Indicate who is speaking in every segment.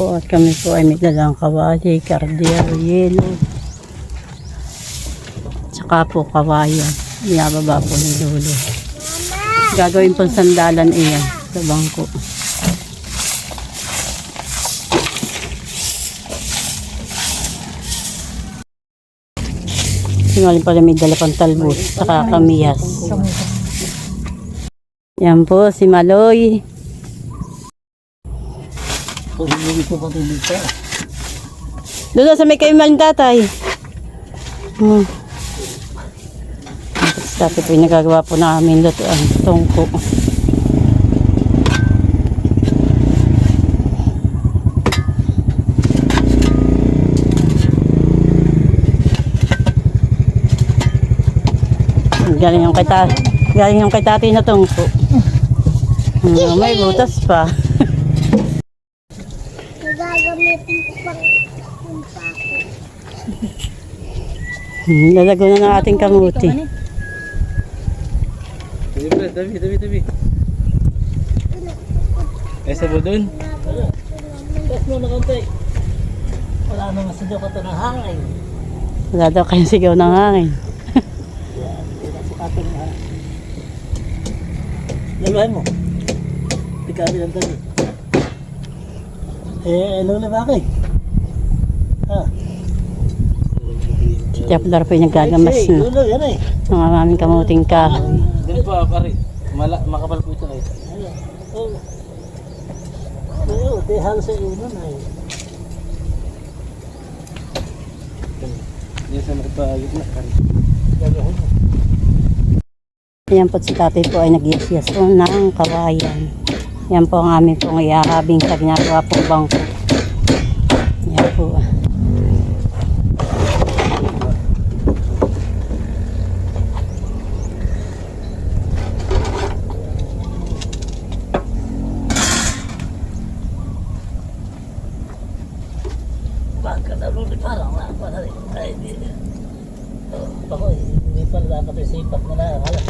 Speaker 1: po at kami po ay may dalang kawali, kardero, yelo. Tsaka po kawayan. Inababa po ni Lolo. Gagawin pong sandalan iyan sa bangko. Singaling pala may dala pang talbos, saka kamiyas. Yan po, si Maloy.
Speaker 2: Ka.
Speaker 1: Doon sa may kayo maling tatay. Hmm. Tapos po yung nagagawa po namin lutuan. Tungko. Galing yung kay tatay. Galing yung kay tatay na tungko. Hmm, may butas pa. Lalago na ng ating kamuti.
Speaker 2: Tabi, tabi, tabi. Eh, sabo dun. Tapos mo na konti. Wala naman sa ko ito ng hangin.
Speaker 1: Wala daw kayong sigaw ng hangin.
Speaker 2: Laluhan mo. Tikabi lang tabi. Eh, ano na bakit? Ha?
Speaker 1: Kaya pala po yung nagagamas
Speaker 2: Ay,
Speaker 1: na.
Speaker 2: Lulo, yan eh.
Speaker 1: Mga aming kamuting kahoy.
Speaker 2: Ganun pa, pare. Mala, makapal po ito eh. Ayun. Oh. Ayun, di halos sa uno na eh. Yan sa nakapagit na, pare. Gagawin mo.
Speaker 1: Yan po si tatay po ay nag-yes po ng kawayan. Yan po ang aming pong iarabing sa ginagawa pong bangko. Yan po.
Speaker 2: Baka na rin, parang wala na rin. Ay, hindi. Oh, ako, hindi pa dapat yung sipat mo na. Hala.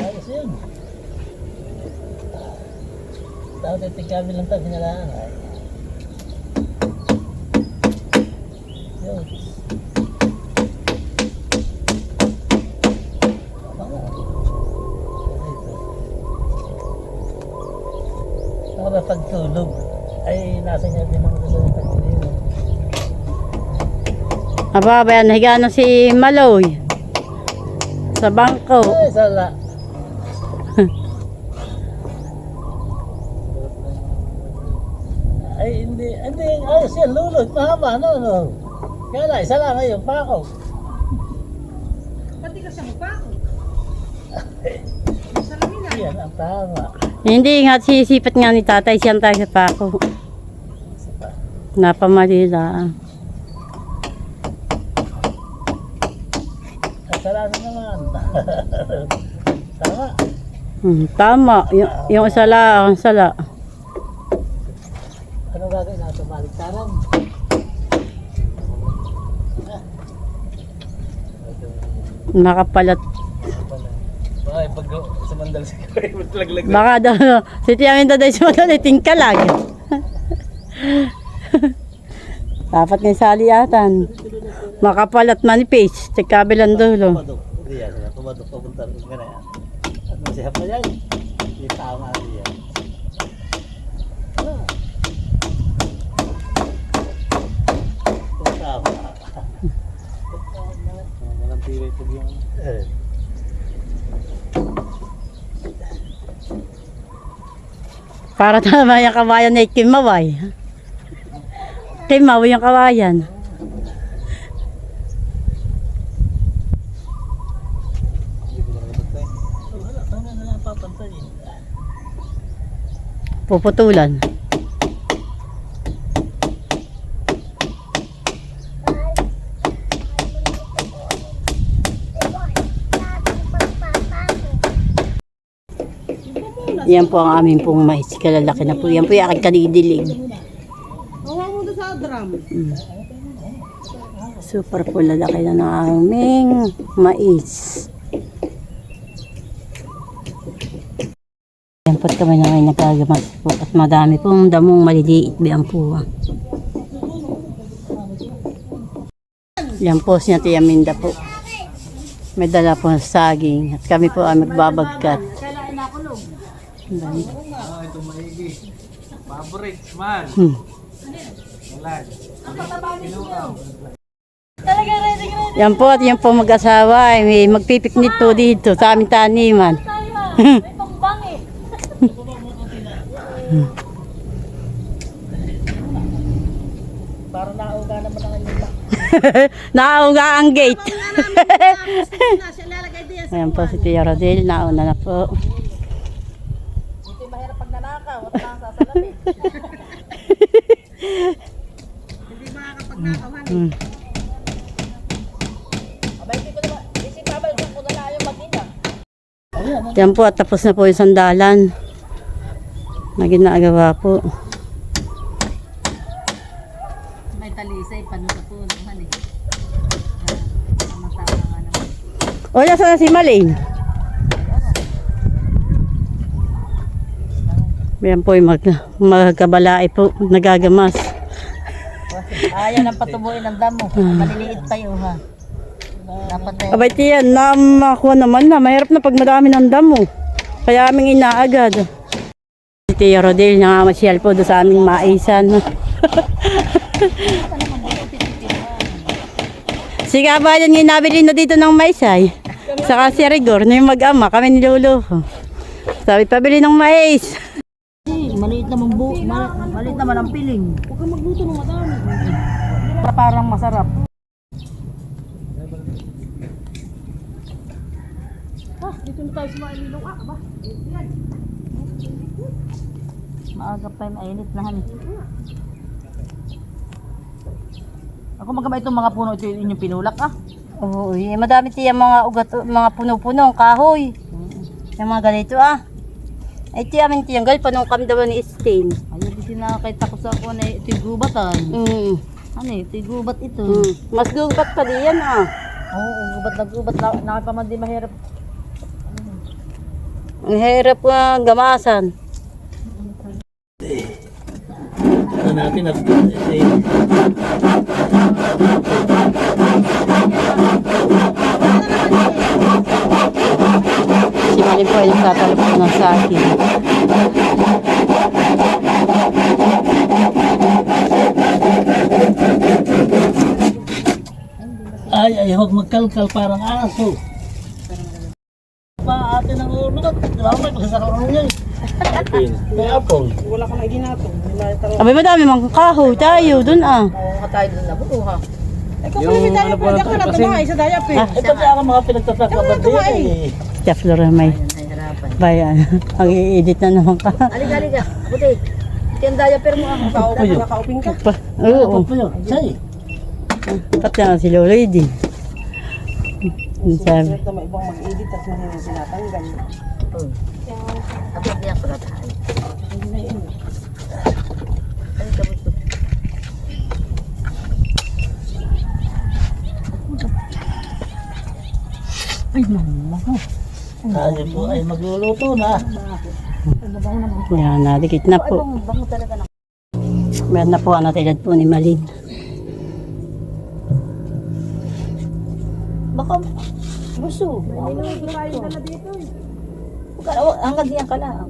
Speaker 2: Ayos yun. Dapat yung tigami lang tayo pinalaan. Ay. Yun. Ito. Ako na pagtulog ay nasa niya din mga gusto.
Speaker 1: Aba, ba yan, nahiga na si Maloy. Sa bangko.
Speaker 2: Ay, sala. Ay, hindi, hindi, ayos yan, lulot, mahaba, no, no. Kaya na, isa lang ngayon, pa ako.
Speaker 3: Pati ka sa mukha ko. Salamin na.
Speaker 2: Yan ang tama.
Speaker 1: Hindi nga, sisipat nga ni tatay siyang tayo sa pako. Napamalila.
Speaker 2: Kasalanan naman. tama.
Speaker 1: Hmm, tama. Yung, yung sala, ang sala.
Speaker 2: Ano gagawin natin? Baliktaran.
Speaker 1: Nakapalat.
Speaker 2: Bakit pag sumandal si Koy, maglaglag
Speaker 1: Baka daw, si Tiyamin taday sa madaliting ka lang. Dapat nga saliatan. Makapalat manipis. Sa kabilang dulo.
Speaker 2: Tumadok. Yan. Tumadok papunta rin ka na yan. At masihap na yan. Hindi tama rin yan. Ah. Kung tama. Walang tiway pag yung... Eh.
Speaker 1: Para tama yung kawayan na ikimaway. Kimaw yung kawayan.
Speaker 2: Hindi ko na napantay. Wala. Tama na lang papantay.
Speaker 1: Puputulan. Yan po ang aming pong mais. Kalalaki na po. Yan po yung aking kanidilig.
Speaker 3: Drum.
Speaker 1: Super po lalaki na ng aming mais. po kami na ay nagagamas po at madami pong damong maliliit biyan po. Yan po si Tia Minda po. May dala po ng saging at kami po ay magbabagkat. Ang
Speaker 3: Favorite man.
Speaker 1: Hmm. Yan po at yan po mag-asawa ay may magpipiknik po dito sa aming taniman.
Speaker 3: Para nauga naman ang inyong
Speaker 1: Naauga ang gate. Ayan po si Tia Rodel, nauna na po.
Speaker 3: Hindi mahirap pag nanakaw. At nang sasalamin.
Speaker 4: Hindi makakapag-nakawan.
Speaker 1: Hmm.
Speaker 3: Abay, hindi ko naman. Isip babal ko na lang yung magina. Ayan,
Speaker 1: Yan po at tapos na po yung sandalan. Na ginagawa po.
Speaker 3: may talisay. Paano sa po naman eh. Matama nga naman.
Speaker 1: O, nasa na si Malane? Yan po yung mag, magkabalae po, nagagamas.
Speaker 3: Ayan ang patubuin ng damo. Maliliit pa yun ha. Dapat eh.
Speaker 1: Abay tiyan, na makuha naman na. Mahirap na pag madami ng damo. Kaya aming inaagad. Si Tia Rodel, nangamasyal po doon sa aming maisan. si Kabayan nga nabili na dito ng maisay. Saka si Rigor, na yung mag-ama, kami niluluho. Sabi, pabili ng mais.
Speaker 3: Naman bu, mal- maliit naman ang piling. Huwag kang magluto ng madami. Parang masarap. Ah, dito na tayo sa mga ilong. Ah, ba? Maaga pa yung mainit na hani. Ako magkaba itong mga puno ito yung inyong pinulak ah.
Speaker 1: Oo, eh, madami tiyan mga ugat, mga puno-puno, kahoy. Yung mga ganito ah. Ay tiyan, tiyang gal pa nung kami daw ni Stain.
Speaker 3: Ayun din nakakita ko sa ako na ito yung gubatan.
Speaker 1: Mm.
Speaker 3: Ano eh, ito yung gubat ito.
Speaker 1: Mm. Mas gubat pa diyan ah.
Speaker 3: Oo, gubat na gubat. Na, nakapa man di mahirap.
Speaker 1: Ang hirap uh, gamasan.
Speaker 3: Ano natin at
Speaker 1: Si Malin po ay nagtatalo ng sa akin.
Speaker 3: Ay, ay, huwag magkalkal parang aso. Pa ate ng ulo na, grabe, pagsasakaroon niya eh. May apple.
Speaker 4: Wala kang idinatong.
Speaker 1: Abay madami mga kahoy tayo dun ah.
Speaker 3: Oo, tayo doon na buha.
Speaker 4: Eh kung may tayo pwede ka na tumahay sa dayap eh.
Speaker 3: Ito kaya ako mga pinagtatrabaho din eh.
Speaker 1: Steph Flora may
Speaker 3: Nahihirapan.
Speaker 1: Bayan. Ang i-edit na naman ka.
Speaker 3: Aliga, aliga. Buti. Ito yung diaper mo ah.
Speaker 4: Kaupo ka, kaupin ka.
Speaker 1: Pa, oo.
Speaker 3: Say.
Speaker 1: Pati na si Lolo Edin. Ang sabi.
Speaker 4: Ito may ibang mag-edit at hindi sinatanggal.
Speaker 3: Ako diyan pala tayo. Ano ka gusto? Ay, mama ko. Tayo po ay magluluto na.
Speaker 1: Yan, nadikit na po. Meron na po ang natilad po ni Malin.
Speaker 3: Baka gusto. Hanggang diyan ka lang.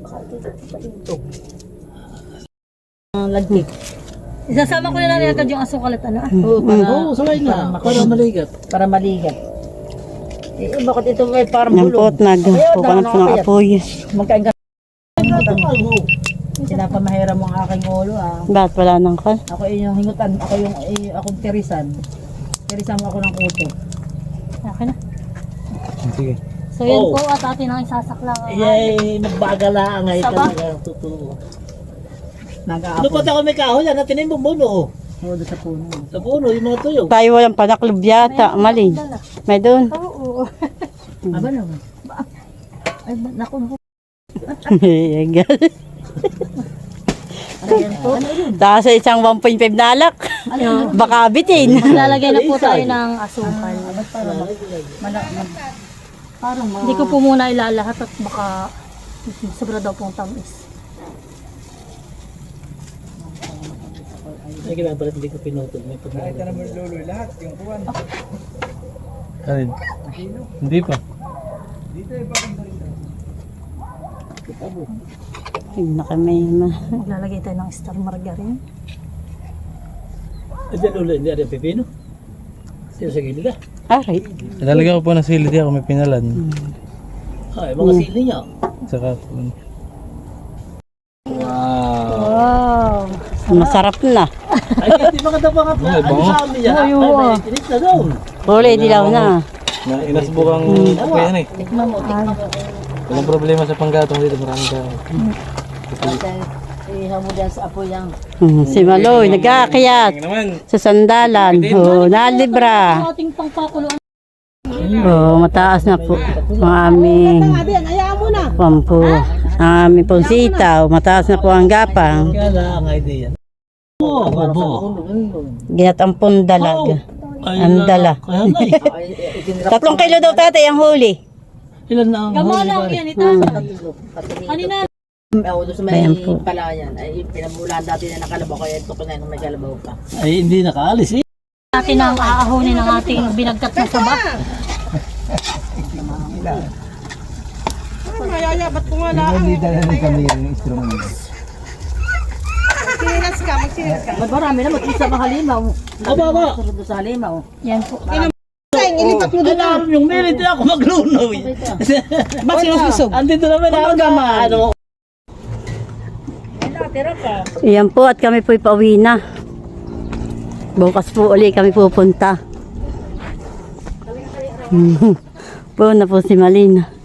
Speaker 3: Baka dito, pa dito. Ang lagkit. Isasama ko na lang agad yung asukal at ano ah. Oo, para. Oo, sabay na. Para maligat. Para maligat. Eh, bakit ito may parang
Speaker 1: Yan po
Speaker 3: bulong?
Speaker 1: at nagpupanap po ng apoy.
Speaker 3: Magkain ka. Pinapamahira mo ang aking ulo ah.
Speaker 1: Bakit wala nang kal?
Speaker 3: Ako yung hingutan, ako yung eh, akong tirisan. Tirisan mo ako ng kuto.
Speaker 5: Okay na.
Speaker 3: Sige.
Speaker 5: So yan
Speaker 3: Oh.
Speaker 5: po at atin ang isasaklang.
Speaker 3: Yay, magbagala ngay
Speaker 5: Saba?
Speaker 3: talaga.
Speaker 4: Nag-aapon.
Speaker 3: Lupot ako may kahoy yan, natin yung bumuno.
Speaker 4: Oo, doon sa puno.
Speaker 3: Sa puno, yung mga tuyo.
Speaker 1: Tayo walang panaklob yata, Malin. May doon.
Speaker 5: Oo.
Speaker 3: Aba naman. Ay, ba- naku, naku. Ano po?
Speaker 1: Tapos sa isang 1.5 na alak. Baka bitin.
Speaker 5: Lalagay na po tayo ng asukal.
Speaker 3: Mga...
Speaker 5: Hindi ko po muna ilalahat at baka sobra daw pong tamis.
Speaker 2: Ay, kailangan pala hindi ko pinutol. May pag
Speaker 4: Ito naman luloy lahat, yung kuwan.
Speaker 2: Alin? Hindi pa.
Speaker 4: Dito eh, bakit ba rin
Speaker 1: Tignan na kami. ma-
Speaker 5: Maglalagay tayo ng star margarine.
Speaker 2: Ay, dyan ulit. Hindi rin pipino. Sino sa gilid ah?
Speaker 1: Aray.
Speaker 6: Lalagyan ko po ng sili di ako may pinalan.
Speaker 2: Ay, mga sili niya.
Speaker 6: Saka
Speaker 5: Wow!
Speaker 1: Masarap na.
Speaker 2: Ay, hindi nga pa. Ano sa amin niya? Ay, may tinis na doon.
Speaker 1: Kulay dilaw na.
Speaker 6: na inasbukang kaya yan eh. Walang problema sa panggatong dito, marami ka.
Speaker 3: Ihaw mo dyan sa apo yung...
Speaker 1: Hmm, si Maloy, nag-aakyat
Speaker 6: naman.
Speaker 1: sa sandalan. Oh, nalibra.
Speaker 5: Ating pangpakuluan.
Speaker 1: Oh, mataas na po ang aming pampo. Ang aming pong sitaw. Mataas na po ang gapang.
Speaker 2: Kaya lang ang idea. Oo, bobo.
Speaker 1: Ginatang pong dalag.
Speaker 2: Ay,
Speaker 1: Ang dala.
Speaker 2: Kaya nga eh.
Speaker 1: Tatlong kilo daw tatay ang huli.
Speaker 2: Ilan na ang huli
Speaker 5: lang
Speaker 2: pare?
Speaker 5: yan, ita. Kanina,
Speaker 3: Oo, doon sa may
Speaker 1: Ayan po.
Speaker 3: palayan. Ay, pinamulaan dati na nakalabaw kaya ito pa na nung may kalabaw pa.
Speaker 2: Ay, hindi nakaalis eh.
Speaker 5: natin ang aahonin ng ating binagkat na saba.
Speaker 4: Hindi dala ng kami yung instrument.
Speaker 3: Ba't marami na mag-isa mga halimaw?
Speaker 2: Aba, aba.
Speaker 3: Doon sa halimaw.
Speaker 5: Yan po.
Speaker 2: Alam yung meron din ako maglunaw eh.
Speaker 3: Ba't sinususog?
Speaker 2: Andito naman ako na ano.
Speaker 1: Iyan po at kami po'y pauwi na. Bukas po uli kami pupunta. po na po si Malina.